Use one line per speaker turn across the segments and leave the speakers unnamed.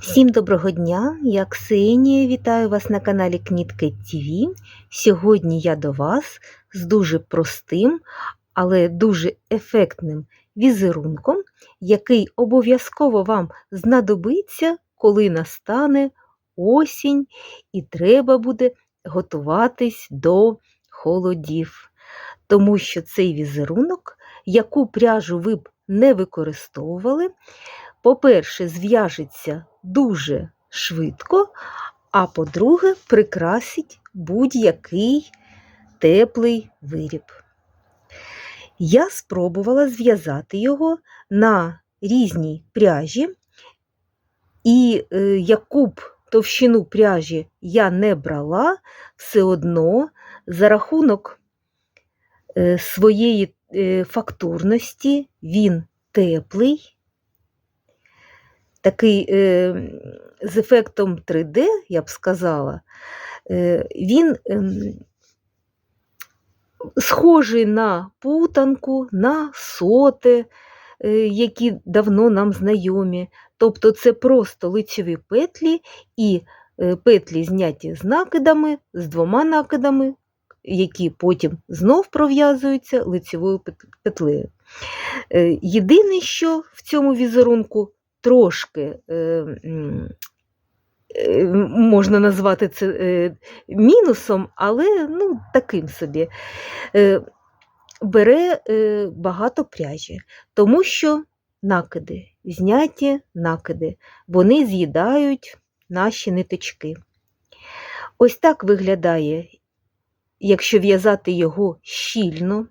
Всім доброго дня! Я Ксенія. Вітаю вас на каналі Кнітки ТВ. Сьогодні я до вас з дуже простим, але дуже ефектним візерунком, який обов'язково вам знадобиться, коли настане осінь і треба буде готуватись до холодів. Тому що цей візерунок, яку пряжу ви б не використовували, по-перше, зв'яжеться дуже швидко, а по-друге, прикрасить будь-який теплий виріб. Я спробувала зв'язати його на різній пряжі, і е, яку б товщину пряжі я не брала, все одно за рахунок е, своєї е, фактурності він теплий такий е, з ефектом 3D, я б сказала, е, він е, схожий на путанку, на соти, е, які давно нам знайомі. Тобто це просто лицьові петлі і е, петлі зняті з накидами, з двома накидами, які потім знов пров'язуються лицьовою петлею. Єдине, що в цьому візерунку трошки е, е, можна назвати це е, мінусом, але ну, таким собі. Бере багато пряжі, тому що накиди, зняті накиди, вони з'їдають наші ниточки. Ось так виглядає, якщо в'язати його щільно.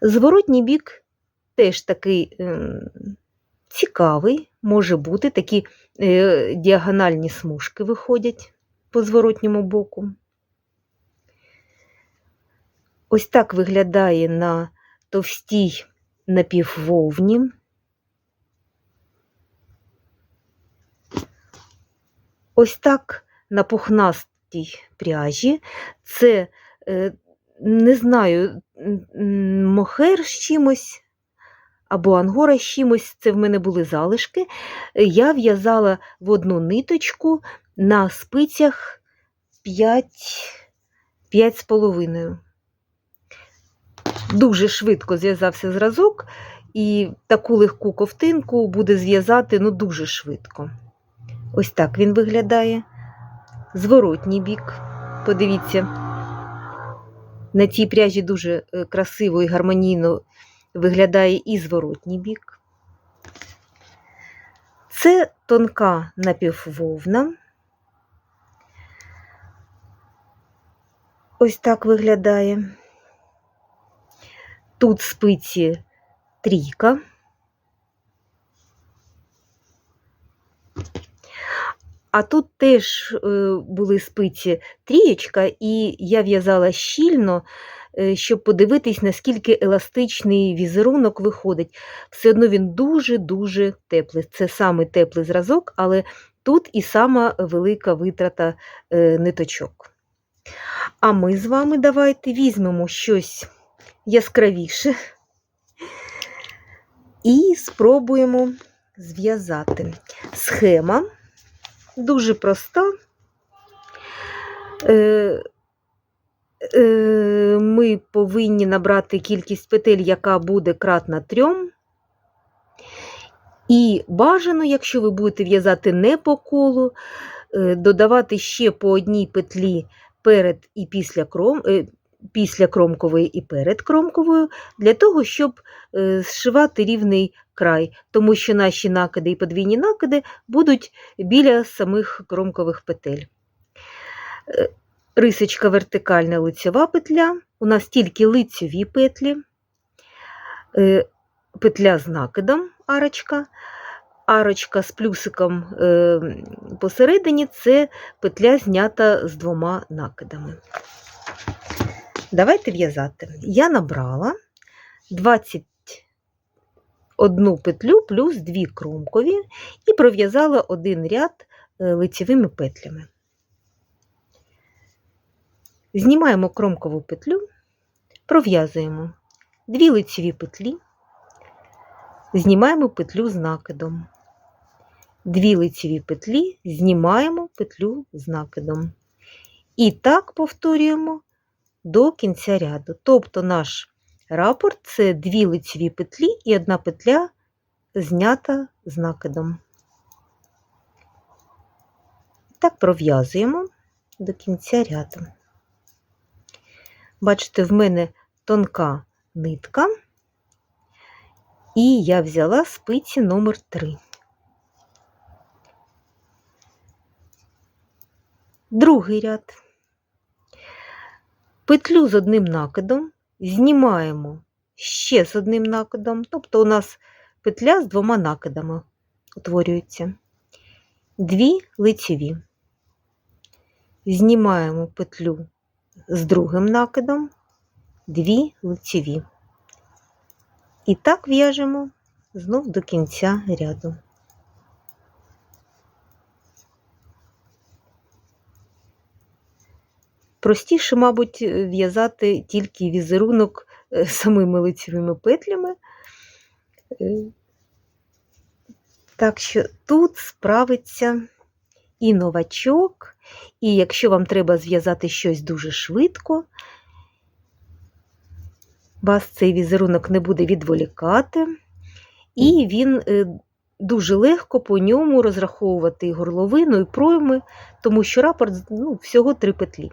Зворотній бік теж такий ем, цікавий, може бути, такі е, діагональні смужки виходять по зворотньому боку. Ось так виглядає на товстій напіввовні. Ось так на пухнастій пряжі. Це е, не знаю, мохер з чимось або ангора з чимось, це в мене були залишки. Я в'язала в одну ниточку на спицях 5, 5 з половиною. Дуже швидко зв'язався зразок, і таку легку ковтинку буде зв'язати ну, дуже швидко. Ось так він виглядає. Зворотній бік. Подивіться. На цій пряжі дуже е, красиво і гармонійно виглядає і зворотній бік. Це тонка напіввовна. Ось так виглядає. Тут спиці трійка. А тут теж е, були спиці трієчка, і я в'язала щільно, е, щоб подивитись, наскільки еластичний візерунок виходить. Все одно він дуже-дуже теплий. Це саме теплий зразок, але тут і сама велика витрата е, ниточок. А ми з вами давайте візьмемо щось яскравіше і спробуємо зв'язати. Схема дуже проста. Е, е, Ми повинні набрати кількість петель, яка буде кратна трьом. І бажано, якщо ви будете в'язати не по колу, е, додавати ще по одній петлі перед і після кром, після кромкової і перед кромковою, для того, щоб е, зшивати рівний край, тому що наші накиди і подвійні накиди будуть біля самих кромкових петель. Е, Рисочка вертикальна лицьова петля, у нас тільки лицьові петлі, е, петля з накидом арочка, арочка з плюсиком посередині це петля знята з двома накидами. Давайте в'язати. Я набрала 21 петлю плюс 2 кромкові і пров'язала один ряд е, лицевими петлями. Знімаємо кромкову петлю, пров'язуємо 2 лицеві петлі, знімаємо петлю з накидом. Дві лицеві петлі знімаємо петлю з накидом. І так повторюємо до кінця ряду. Тобто наш рапорт це дві лицеві петлі і одна петля знята з накидом. Так пров'язуємо до кінця ряду. Бачите, в мене тонка нитка, і я взяла спиці номер 3. Другий ряд. Петлю з одним накидом знімаємо ще з одним накидом, тобто у нас петля з двома накидами утворюється. Дві лицеві. Знімаємо петлю з другим накидом, дві лицеві. І так в'яжемо знов до кінця ряду. Простіше, мабуть, в'язати тільки візерунок е, самими лицевими петлями. Е, Так що тут справиться і новачок, і якщо вам треба зв'язати щось дуже швидко, вас цей візерунок не буде відволікати, і він е, дуже легко по ньому розраховувати і горловину, і пройми, тому що рапорт ну, всього три петлі.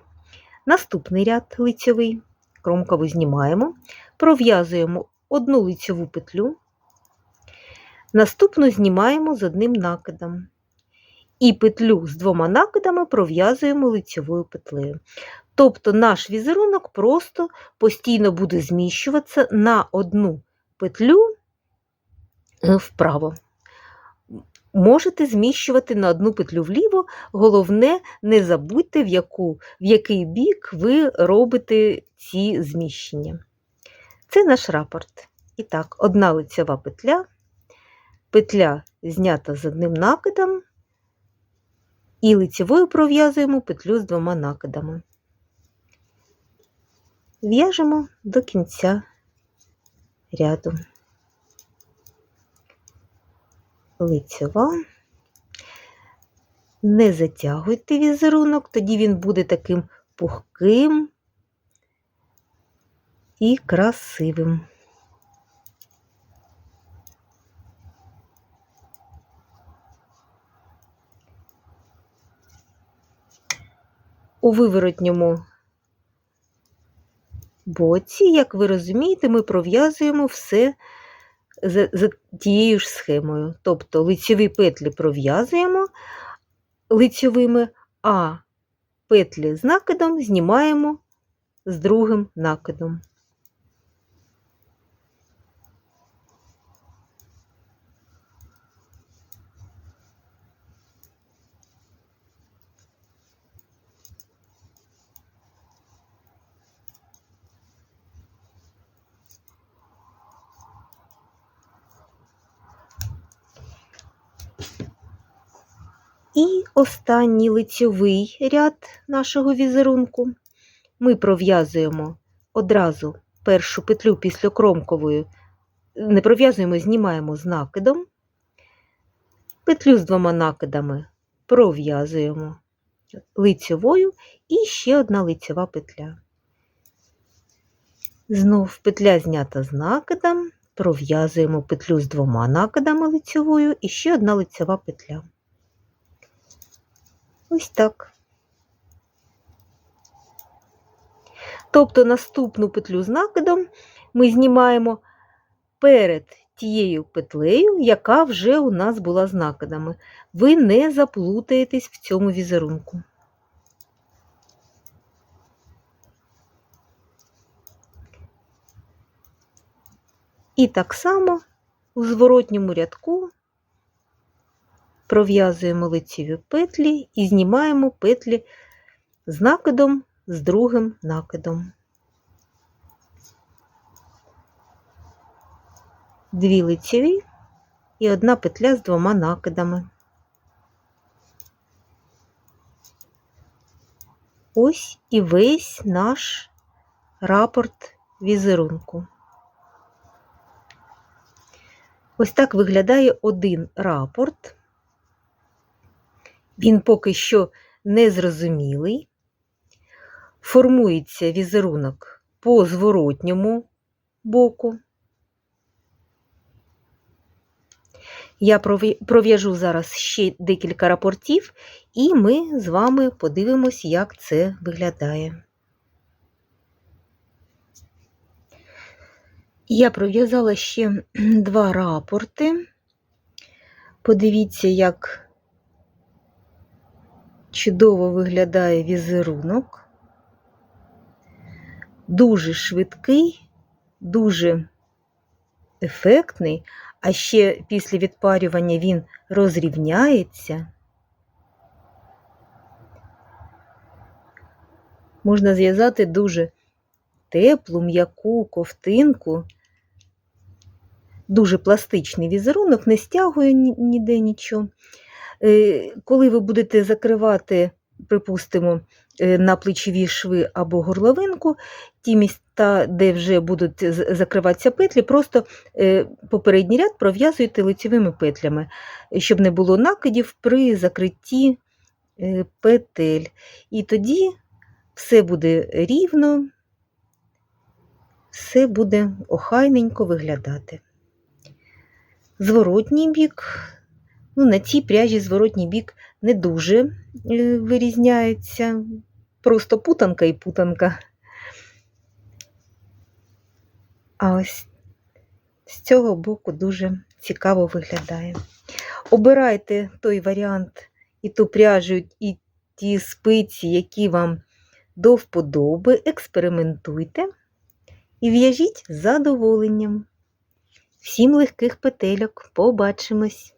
Наступний ряд лицьовий, кромкову знімаємо, пров'язуємо одну лицьову петлю, наступну знімаємо з одним накидом. І петлю з двома накидами пров'язуємо лицьовою петлею. Тобто наш візерунок просто постійно буде зміщуватися на одну петлю е, вправо. Можете зміщувати на одну петлю вліво, головне, не забудьте, в, яку, в який бік ви робите ці зміщення. Це наш рапорт. І так, одна лицева петля, петля знята з одним накидом, і лицевою пров'язуємо петлю з двома накидами. В'яжемо до кінця ряду. Лицева. Не затягуйте візерунок, тоді він буде таким пухким і красивим. У виворотньому боці, як ви розумієте, ми пров'язуємо все за, за тією ж схемою. Тобто лицьові петлі пров'язуємо лицьовими, а петлі з накидом знімаємо з другим накидом. І останній лицьовий ряд нашого візерунку. Ми пров'язуємо одразу першу петлю після кромкової, не пров'язуємо, знімаємо з накидом, петлю з двома накидами пров'язуємо лицьовою. І ще одна лицьова петля. Знов петля знята з накидом, пров'язуємо петлю з двома накидами лицьовою. І ще одна лицьова петля. Ось так. Тобто наступну петлю з накидом ми знімаємо перед тією петлею, яка вже у нас була з накидами. Ви не заплутаєтесь в цьому візерунку. І так само у зворотньому рядку пров'язуємо лицеві петлі і знімаємо петлі з накидом з другим накидом. Дві лицеві і одна петля з двома накидами. Ось і весь наш рапорт візерунку. Ось так виглядає один рапорт. Він поки що незрозумілий. Формується візерунок по зворотньому боку. Я пров'яжу зараз ще декілька рапортів, і ми з вами подивимось, як це виглядає. Я пров'язала ще два рапорти. Подивіться, як чудово виглядає візерунок. Дуже швидкий, дуже ефектний, а ще після відпарювання він розрівняється. Можна зв'язати дуже теплу, м'яку ковтинку, дуже пластичний візерунок, не стягує ніде нічого. Е, Коли ви будете закривати, припустимо, е, на плечові шви або горловинку, ті міста, де вже будуть закриватися петлі, просто е, попередній ряд пров'язуєте лицевими петлями, щоб не було накидів при закритті петель. І тоді все буде рівно, все буде охайненько виглядати. Зворотній бік, ну, на цій пряжі зворотній бік не дуже е, вирізняється, просто путанка і путанка. А ось з цього боку дуже цікаво виглядає. Обирайте той варіант і ту пряжу, і ті спиці, які вам до вподоби, експериментуйте і в'яжіть з задоволенням. Всім легких петельок. Побачимось!